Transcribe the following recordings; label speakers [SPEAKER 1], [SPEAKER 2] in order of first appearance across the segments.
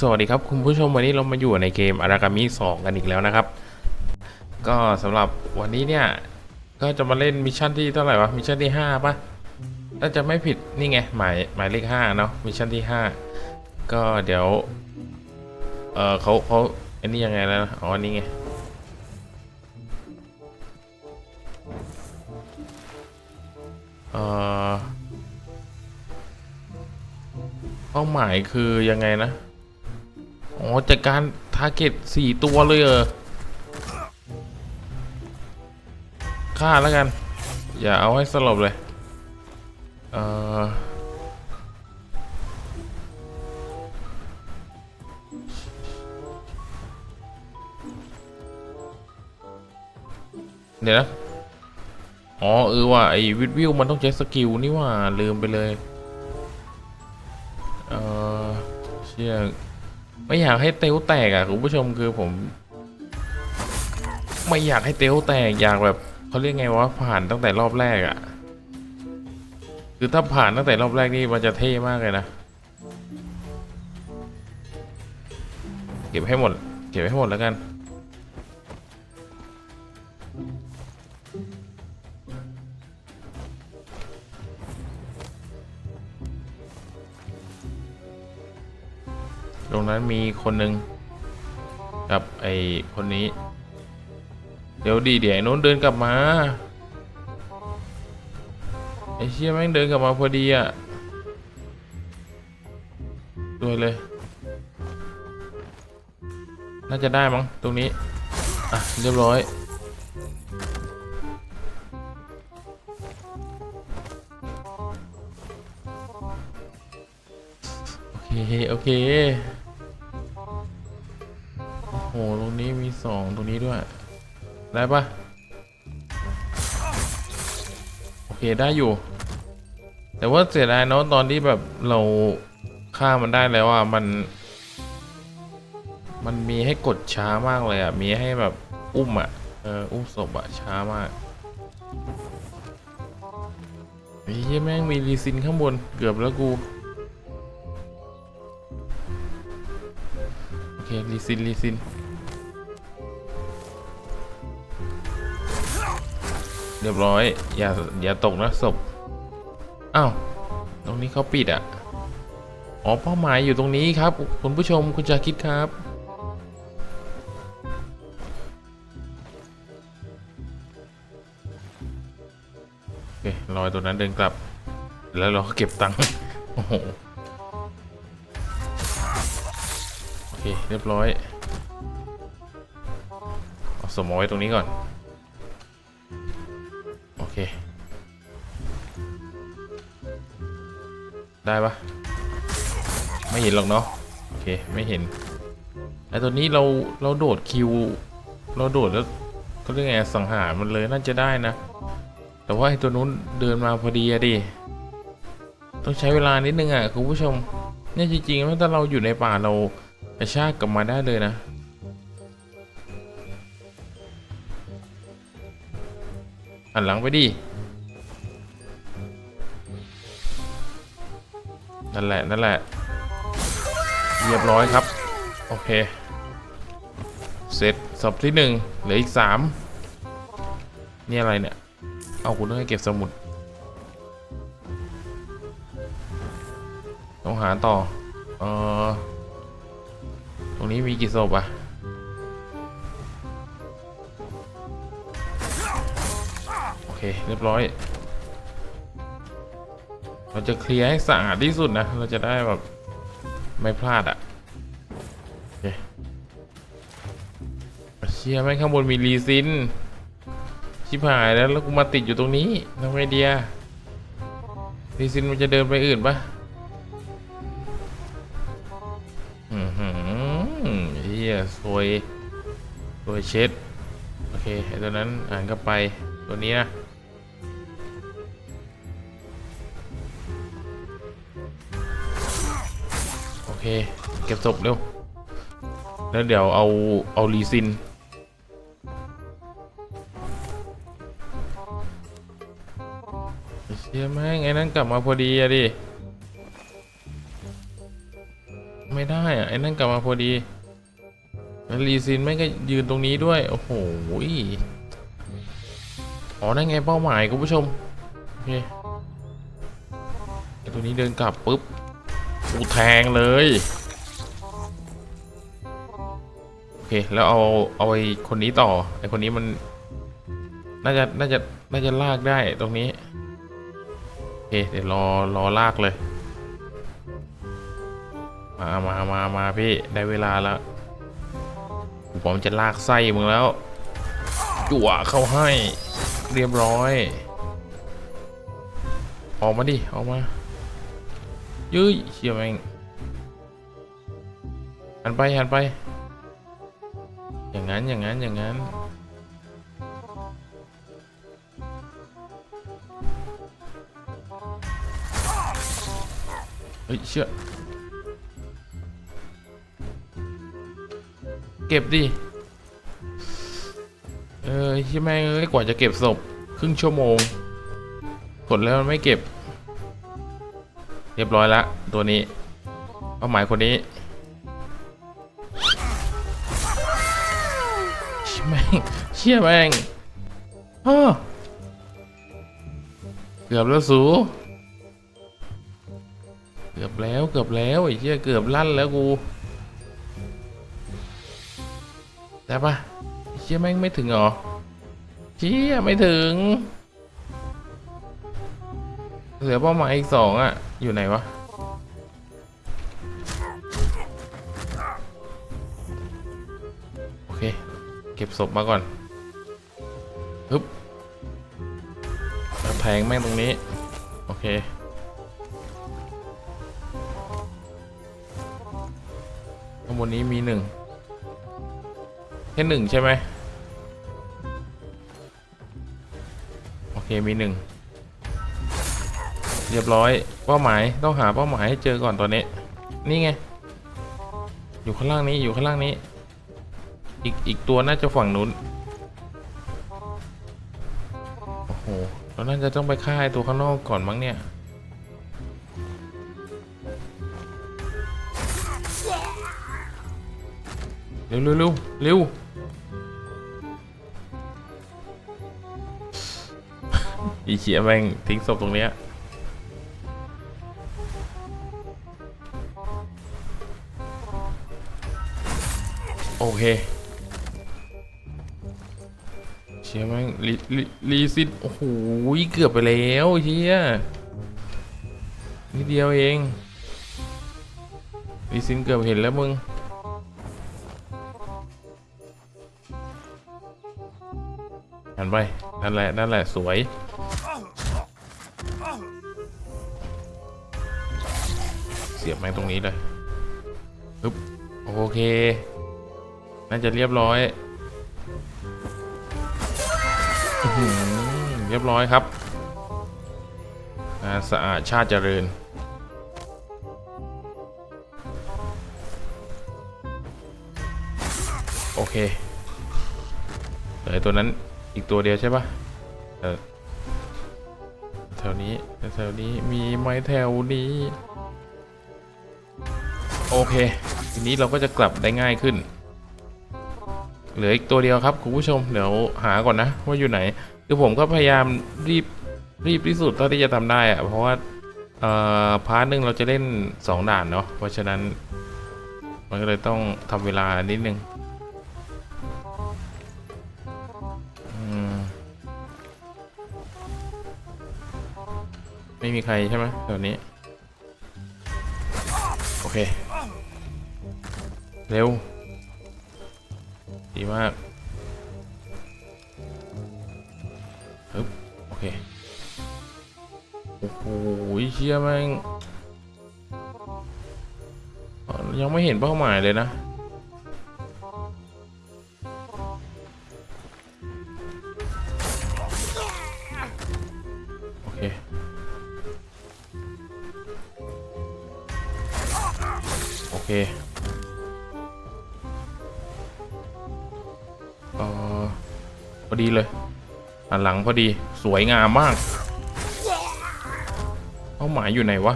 [SPEAKER 1] สวัสดีครับคุณผู้ชมวันนี้เรามาอยู่ในเกมอารากามิ2กันอีกแล้วนะครับ ก็สำหรับวันนี้เนี่ย ก็จะมาเล่นมิชชั่นที่เท่าไหร่วะมิชชั่นที่5ปะถ้าจะไม่ผิดนี่ไงหมายหมายเลข5เนาะมิชชั่นที่ 5 ก็เดี๋ยว เออเขาเขาอันนี้ยังไงแล้วนะอ๋อนนี่ไงเออเป้าหมายคือยังไงนะ อ๋อจัดการทาร์เก็ตสี่ตัวเลยเหรอฆ่าแล้วกัน อย่าเอาให้สลบเลย เออเดี๋ยวนะ อ๋อเออว่ะไอ้วิดวิวมันต้องใช้สกิลนี่ว่าลืมไปเลย เออเชี่ย ไม่อยากให้เตลแตกอะคุณผู้ชมคือผม ไม่อยากให้เตลแตกอยากแบบเขาเรียกไงว่าผ่านตั้งแต่รอบแรกอะ คือถ้าผ่านตั้งแต่รอบแรกนี่มันจะเท่มากเลยนะเก็บให้หมด เก็บให้หมดแล้วกัน ตรงนั้นมีคนหนึ่งกับไอคนนี้ เดี๋ยวดีเดี๋ยวโน้นเดินกลับมาไอเชี่ยแม่งเดินกลับมาพอดีอะด้วยเลย น่าจะได้มั้งตรงนี้ อะ เรียบร้อย โอเค โอเค สองตรงนี้ด้วย ได้ปะโอเคได้อยู่ แต่ว่าเสียดายเนาะตอนที่แบบเราฆ่ามันได้แล้วอะมัน มันมีให้กดช้ามากเลยอะ มีให้แบบอุ้มอะเอออุ้มศพอะช้ามากไอ้เหี้ยแม่งมีรีซินข้างบนเกือบแล้วกูโอเครีซินรีซิน เรียบร้อย อย่าอย่าตกนะศพอ้าวตรงนี้เขาปิดอะอ๋อเป้าหมายอยู่ตรงนี้ครับ คุณผู้ชมคุณจะคิดครับ โอเครอยตัวนั้นเดินกลับ แล้วเราก็เก็บตังค์โอ้โหโอเค เรียบร้อยเอาสมอไว้ตรงนี้ก่อน เค ได้ปะไม่เห็นหรอกเนาะโอเค ไม่เห็นไอตัวนี้เราเราโดดคิว เราโดดแล้วก็เรียกไงสังหารมันเลยน่าจะได้นะ แต่ว่าไอตัวนู้นเดินมาพอดีอะดิต้องใช้เวลานิดนึงอะคุณผู้ชมเนี่ยจริงๆถ้าเราอยู่ในป่าเรากระชากกลับมาได้เลยนะ หันหลังไปดินั่นแหละนั่นแหละเรียบร้อยครับ โอเค เสร็จสอบที่หนึ่งเหลืออีกสามนี่อะไรเนี่ย เอาคุณต้องให้เก็บสมุด ต้องหาต่อ เออตรงนี้มีกี่ศพอะ เรียบร้อย เราจะเคลียร์ให้สะอาดที่สุดนะ เราจะได้แบบไม่พลาดอะโอเชียร์แม่งข้างบนมีรีซิน ชิบหายแล้วแล้วกูมาติดอยู่ตรงนี้ทำไงเดียรีซินมันจะเดินไปอื่นปะอือหือเฮียสวยสวยเช็ด โอเคไอตัวนั้นอ่านกลับไปตัวนี้นะ เค เก็บศพเร็ว แล้วเดี๋ยวเอา เอารีซิน เชี่ยแม่งไอ้นั่นกลับมาพอดีอะดิ ไม่ได้อะไอ้นั่นกลับมาพอดี แล้วรีซินไม่งก็ยืนตรงนี้ด้วย โอ้โหอ๋อ นั่นไงเป้าหมายคุณผู้ชม โอเคไอตัวนี้เดินกลับปุ๊บ กูแทงเลย โอเค แล้วเอา เอาไอ้คนนี้ต่อ ไอ้คนนี้มัน น่าจะ น่าจะ น่าจะลากได้ตรงนี้ โอเค เดี๋ยวรอ รอลากเลย มามามามาพี่ ได้เวลาแล้วผมจะลากไส้มึงแล้ว จั่วเข้าให้ เรียบร้อย ออกมาดิ ออกมา ยื้ยเชี่ยแม่งหันไปหันไป อย่างนั้นอย่างนั้นอย่างนั้นเฮ้ยเชื่อเก็บดิเออใช่ไหมงเอ้ยกว่าจะเก็บศพครึ่งชั่วโมงกดแล้วมันไม่เก็บ เรียบร้อยละตัวนี้เป้าหมายคนนี้เชี่ยแม่งเชี่ยแม่งอ้อเกือบแล้วสูเกือบแล้วเกือบแล้วไอ้เชี่ยเกือบลั่นแล้วกูแต่ปะเชี่ยแม่งไม่ถึงหรอเชี่ยไม่ถึง เหลือเป้าหมายอีกสองอะ อยู่ไหนวะ โอเค เก็บศพมาก่อนฮึบแล้วแทงแม่งตรงนี้ โอเคข้างบนนี้มีหนึ่งแค่หนึ่งใช่ไหมโอเคมีหนึ่ง เรียบร้อย เป้าหมายต้องหาเป้าหมายให้เจอก่อนตอนนี้ นี่ไง อยู่ข้างล่างนี้อยู่ข้างล่างนี้ อีกอีกตัวน่าจะฝั่งนู้น โอ้โหเราน่าจะต้องไปฆ่าตัวข้างนอกก่อนมั้งเนี่ยเร็วเร็วเร็วเร็วอีเฉียแม่งทิ้งศพตรงเนี้ย โอเค เชียแม่งรีรีซินโอ้โหเกือบไปแล้วเชียนิดเดียวเองรีซินเกือบเห็นแล้วมึงหันไปนั่นแหละนั่นแหละสวยเสียบแม่งตรงนี้เลยปึ๊บโอเค น่าจะเรียบร้อยเรียบร้อยครับงานสะอาดชาติเจริญ โอเคเหลือไอตัวนั้นอีกตัวเดียวใช่ปะเออแถวนี้แถวนี้มีไหมแถวนี้ โอเค ทีนี้เราก็จะกลับได้ง่ายขึ้น เหลืออีกตัวเดียวครับคุณผู้ชมเดี๋ยวหาก่อนนะ ว่าอยู่ไหน คือผมก็พยายามรีบรีบที่สุดเท่าที่จะทำได้อะเพราะว่าเอ่อพาร์ทหนึ่งเราจะเล่น 2 ด่านเนาะเพราะฉะนั้น มันก็เลยต้องทำเวลานิดนึงไม่มีใครใช่ไหมแถวนี้ โอเค เร็ว ดีมากฮึบโอเค โอ้โหเชี่ยแม่งยังไม่เห็นเป้าหมายเลยนะ โอเค โอเค อดีเลยหันหลังพอดีสวยงามมากเป้าหมายอยู่ไหนวะ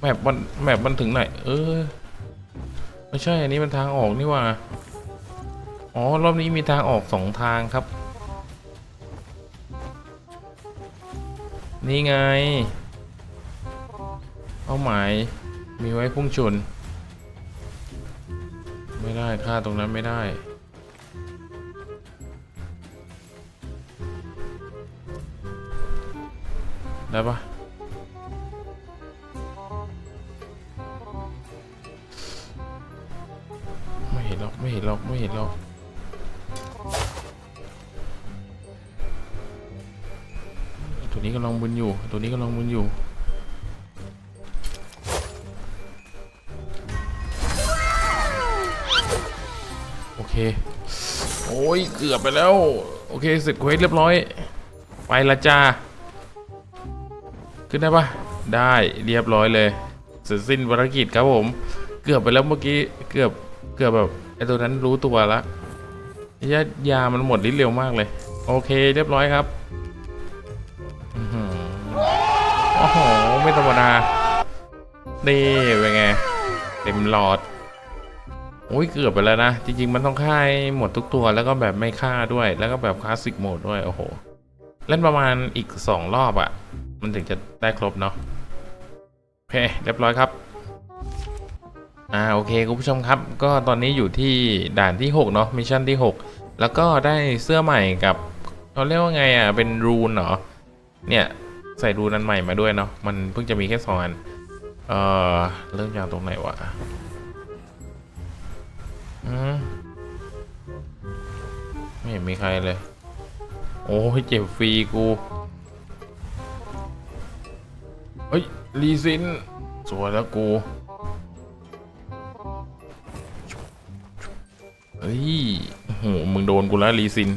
[SPEAKER 1] แมปมันแมปมันถึงไหน เออไม่ใช่อันนี้มันทางออกนี่ว่าอ๋อรอบนี้มีทางออกสองทางครับ นี่ไงเป้าหมายมีไว้พุ่งชน ไม่ได้ค่าตรงนั้นไม่ได้ ได้ปะไม่เห็นหรอก ไม่เห็นหรอก ไม่เห็นหรอกตัวนี้กำลังมึนอยู่ ตัวนี้กำลังมึนอยู่โอเค โอ้ย เกือบไปแล้ว โอเคเสร็จเควสเรียบร้อย ไปละจ้า ขึ้นได้ปะได้เรียบร้อยเลยเสร็จสิ้นภารกิจครับผม เกือบไปแล้วเมื่อกี้เกือบเกือบแบบไอตัวนั้นรู้ตัวละยายามันหมดฤทธิ์เร็วมากเลย โอเคเรียบร้อยครับอื้อโอ้โหไม่ธรรมดานี่เป็นไงเต็มหลอดโอ้ยเกือบไปแล้วนะ จริง ๆ มันต้องฆ่าหมดทุกตัวแล้วก็แบบไม่ฆ่าด้วย แล้วก็แบบคลาสสิกโหมดด้วย โอ้โหเล่นประมาณอีกสองรอบอะ มันถึงจะได้ครบเนาะโอเคเรียบร้อยครับอ่าโอเคคุณผู้ชมครับ ก็ตอนนี้อยู่ที่ด่านที่ 6 เนาะมิชชั่นที่ 6 แล้วก็ได้เสื้อใหม่กับเขาเรียกว่าไงอะเป็นรูนเหรอเนี่ยใส่รูนันใหม่มาด้วยเนาะมันเพิ่งจะมีแค่สองอันเอ่อเริ่มจากตรงไหนวะอืมไม่เห็นมีใครเลย โอ้ยเจ็บฟรีกู ฮ้ยลีซินสวยแล้วกูเฮ้ยโหมึงโดนกูแล้วลีซิน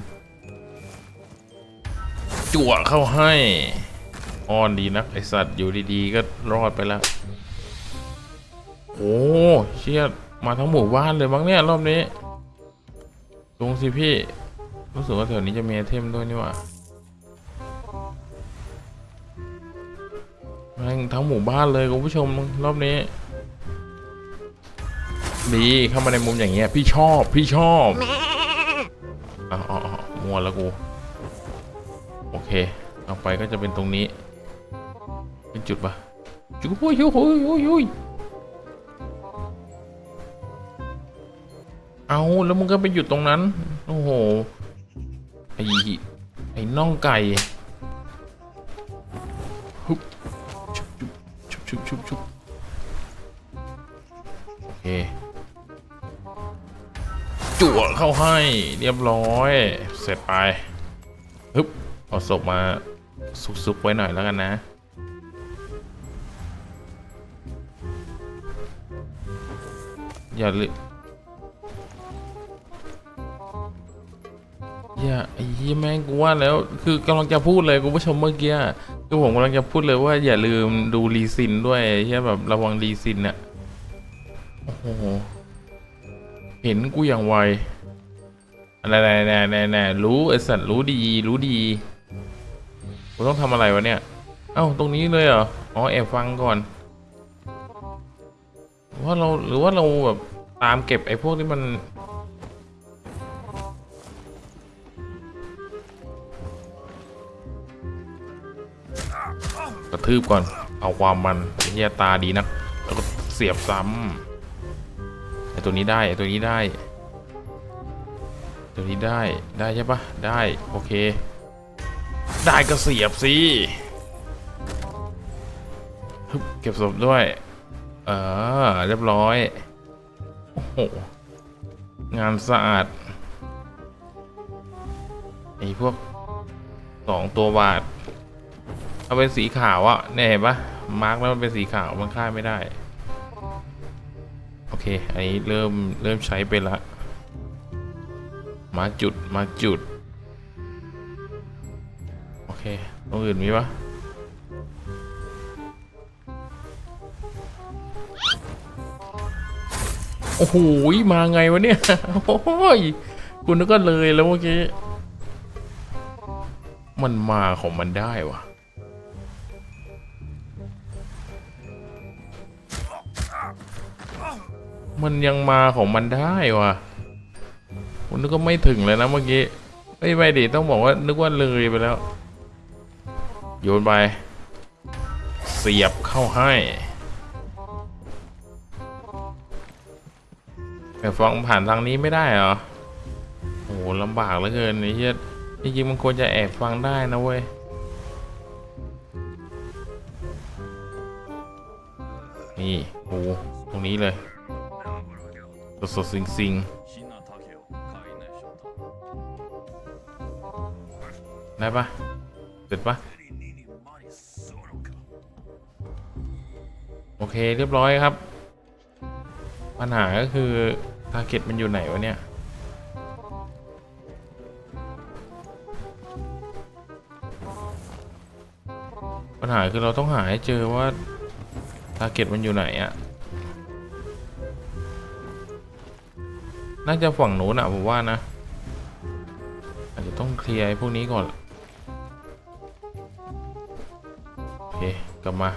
[SPEAKER 1] จั่วเข้าให้อ้อนดีนักไอสัตว์อยู่ดีๆ ก็รอดไปแล้ว โอ้เชี่ยมาทั้งหมู่บ้านเลยมั้งเนี่ยรอบนี้ลงสิพี่ รู้สึกว่าแถวนี้จะมีไอเทมด้วยนี่หว่า แม่งทั้งหมู่บ้านเลยคุณผู้ชมรอบนี้ ดีเข้ามาในมุมอย่างเงี้ย พี่ชอบพี่ชอบอ๋อออมัวแล้วกู โอเค เอาไปก็จะเป็นตรงนี้ เป็นจุดปะจุดโอ้ยโอ้ยโอ้ยโอ้ยโอ้ยเอาแล้วมึงก็ไปหยุดตรงนั้น โอ้โหไอ้ไอ้น่องไก่ ชุบชุบโอเคจั่วเข้าให้เรียบร้อย เสร็จไปฮึบเอาศพมาซุกๆไว้หน่อยแล้วกันนะอย่าลืมอย่าไอ้แม่งกูว่าแล้ว คือกำลังจะพูดเลยคุณผู้ชมเมื่อกี้ คือผมกำลังจะพูดเลยว่าอย่าลืมดูรีซินด้วยไอ้เหี้ยแบบระวังรีซินอะโอ้โห เห็นกูอย่างไวอะไรแน่แน่แน่แน่รู้ไอสัตว์รู้ดี รู้ดีกูต้องทำอะไรวะเนี่ย เอ้า ตรงนี้เลยเหรอ อ๋อแอบฟังก่อนว่าเราหรือว่าเราแบบตามเก็บไอ้พวกที่มัน ทืบก่อน เอาความมันเฮียตาดีนักแล้วก็เสียบซ้ำไอตัวนี้ได้ไอตัวนี้ได้ ตัวนี้ได้ได้ใช่ปะได้โอเค ได้ก็เสียบสิเก็บศพด้วย เออเรียบร้อย โอ้โห งานสะอาดไอพวกสองตัวบาท เอาเป็นสีขาวอะเนี่ยเห็นปะมาร์กแล้วมันเป็นสีขาวมันค่าไม่ได้ โอเค อันนี้เริ่มเริ่มใช้ไปละ มาจุดมาจุด โอเคตรงอื่นมีปะโอ้โหมาไงวะเนี่ย โอ้ยคุณกก็เลยแล้วเมื่อกี้ มันมาของมันได้วะ มันยังมาของมันได้วะผมนึกว่าไม่ถึงเลยนะเมื่อกี้ไม่ไม่ดิต้องบอกว่านึกว่าเลยไปแล้ว โยนไป เสียบเข้าให้แต่ฟังผ่านทางนี้ไม่ได้เหรอโอ้โหลำบากเหลือเกินไอ้เหี้ยจริงๆมันควรจะแอบฟังได้นะเว้ยนี่โอ้ตรงนี้เลย สดๆซิงๆได้ปะเสร็จปะโอเคเรียบร้อยครับ ปัญหาก็คือทาร์เก็ตมันอยู่ไหนวะเนี่ยปัญหาคือเราต้องหาให้เจอว่าทาร์เก็ตมันอยู่ไหนอะ น่าจะฝั่งโน้นอะผมว่านะ อาจจะต้องเคลียร์พวกนี้ก่อน โอเค กลับมา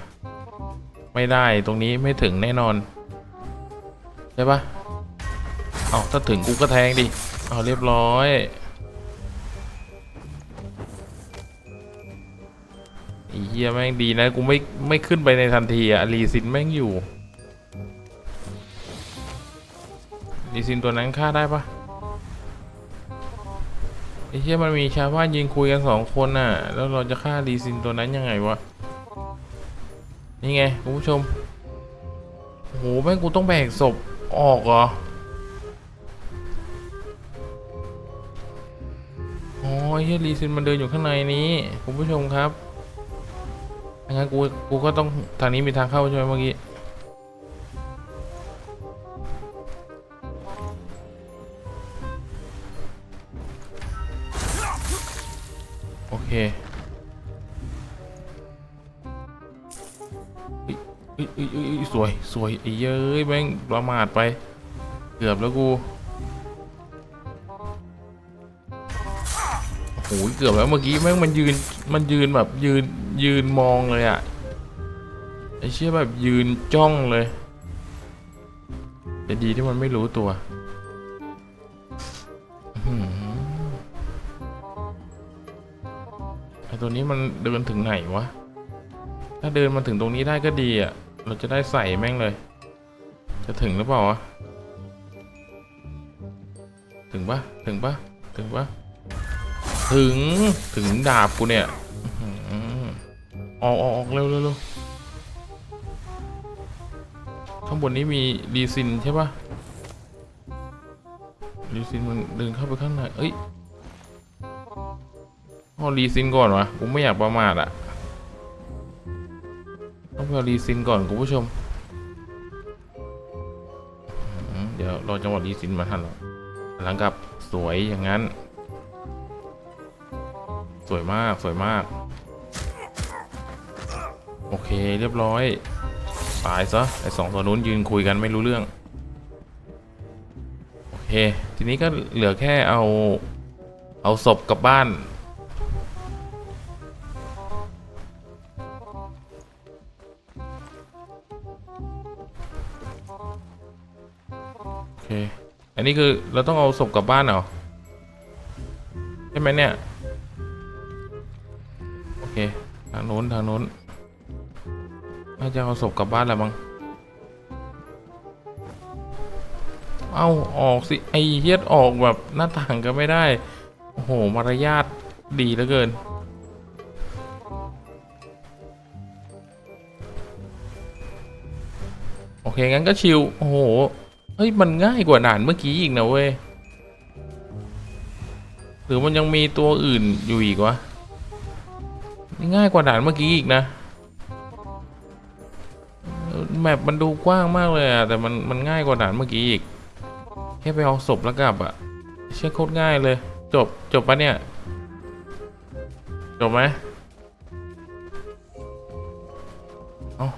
[SPEAKER 1] ไม่ได้ตรงนี้ไม่ถึงแน่นอน ใช่ปะเอาถ้าถึงกูก็แทงดิ เอาเรียบร้อยอ้เฮียแม่งดีนะ กูไม่ไม่ขึ้นไปในทันทีอะรีซินแม่งอยู่ รีซินตัวนั้นฆ่าได้ปะไอ้เฮียมันมีชาวบ้านยืนคุยกันสองคนน่ะ แล้วเราจะฆ่ารีซินตัวนั้นยังไงวะ นี่ไงคุณผู้ชม โอ้โหแม่งกูต้องแบกศพออกเหรออ๋อไอ้เฮียรีซินมันเดินอยู่ข้างในนี้คุณผู้ชมครับงั้นกู กูก็ต้องทางนี้มีทางเข้าใช่ไหมเมื่อกี้ วยไอ้เย้ยแม่งประมาทไป เกือบแล้วกูโอ้โหเกือบแล้วเมื่อกี้แม่งมันยืนมันยืนแบบยืนยืนมองเลยอะไอ้เชี่ยแบบยืนจ้องเลยแต่ดีที่มันไม่รู้ตัวไอ้ตัวนี้มันเดินถึงไหนวะ ถ้าเดินมาถึงตรงนี้ได้ก็ดีอะ เราจะได้ใส่แม่งเลย จะถึงหรือเปล่าวะ ถึงปะถึงปะถึงปะถึง ถึงดาบกูเนี่ย ออกออกออกเร็วเร็วเร็วข้างบนนี้มีดีซินใช่ปะดีซินมันเดินเข้าไปข้างในเอ้ยเอดีซินก่อนวะกูไม่อยากประมาทอะ ต้องไปเอาดีซินก่อนคุณผู้ชม เดี๋ยวรอจังหวะดีซินมาทันหรอกหลังกับสวยอย่างนั้น สวยมากสวยมาก โอเคเรียบร้อย ตายซะไอสองตัวนู้นยืนคุยกันไม่รู้เรื่อง โอเค ทีนี้ก็เหลือแค่เอา เอาศพกลับบ้าน นี้คือเราต้องเอาศพกลับบ้านเหรอใช่ไหมเนี่ย โอเค ทางโน้นทางโน้นน่าจะเอาศพกลับบ้านแล้วมั้งเอาออกสิ ไอเฮียดออกแบบหน้าต่างก็ไม่ได้ โอ้โห มารยาทดีเหลือเกิน โอเค งั้นก็ชิว โอ้โห เฮ้ย มันง่ายกว่าด่านเมื่อกี้อีกนะเว้ย หรือมันยังมีตัวอื่นอยู่อีกวะ นี่ง่ายกว่าด่านเมื่อกี้อีกนะ แมปมันดูกว้างมากเลยอะแต่มันมันง่ายกว่าด่านเมื่อกี้อีก แค่ไปเอาศพแล้วกลับอะเชื่อโคตรง่ายเลย จบจบปะเนี่ย จบไหมเอ้า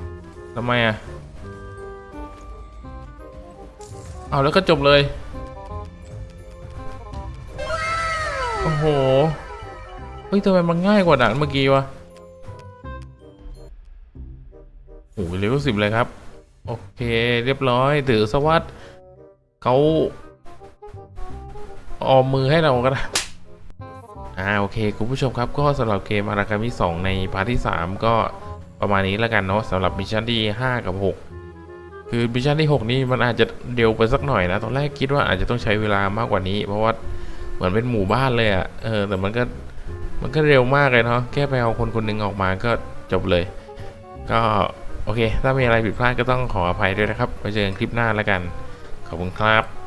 [SPEAKER 1] ทำไมอะ เอาแล้วก็จบเลย โอ้โห เฮ้ยทำไมมันง่ายกว่าด่านเมื่อกี้วะ โอ้โหเลเวลสิบเลยครับ โอเค เรียบร้อยถือสวัสดเขาออมมือให้เราก็ได้อ่าโอเคคุณผู้ชมครับก็สำหรับเกมอารากามิ2ในพาร์ทที่ 3 ก็ประมาณนี้แล้วกันเนาะสำหรับมิชชั่นที่ 5 กับ 6 คือมิชชั่นที่ 6 นี่มันอาจจะเร็วไปสักหน่อยนะ ตอนแรกคิดว่าอาจจะต้องใช้เวลามากกว่านี้ เพราะว่าเหมือนเป็นหมู่บ้านเลยอะ่ะ เออ แต่มันก็มันก็เร็วมากเลยเนาะ แค่ไปเอาคนคนหนึ่งออกมาก็จบเลย ก็โอเค ถ้ามีอะไรผิดพลาดก็ต้องขออภัยด้วยนะครับไว้เจอกันคลิปหน้าแล้วกัน ขอบคุณครับ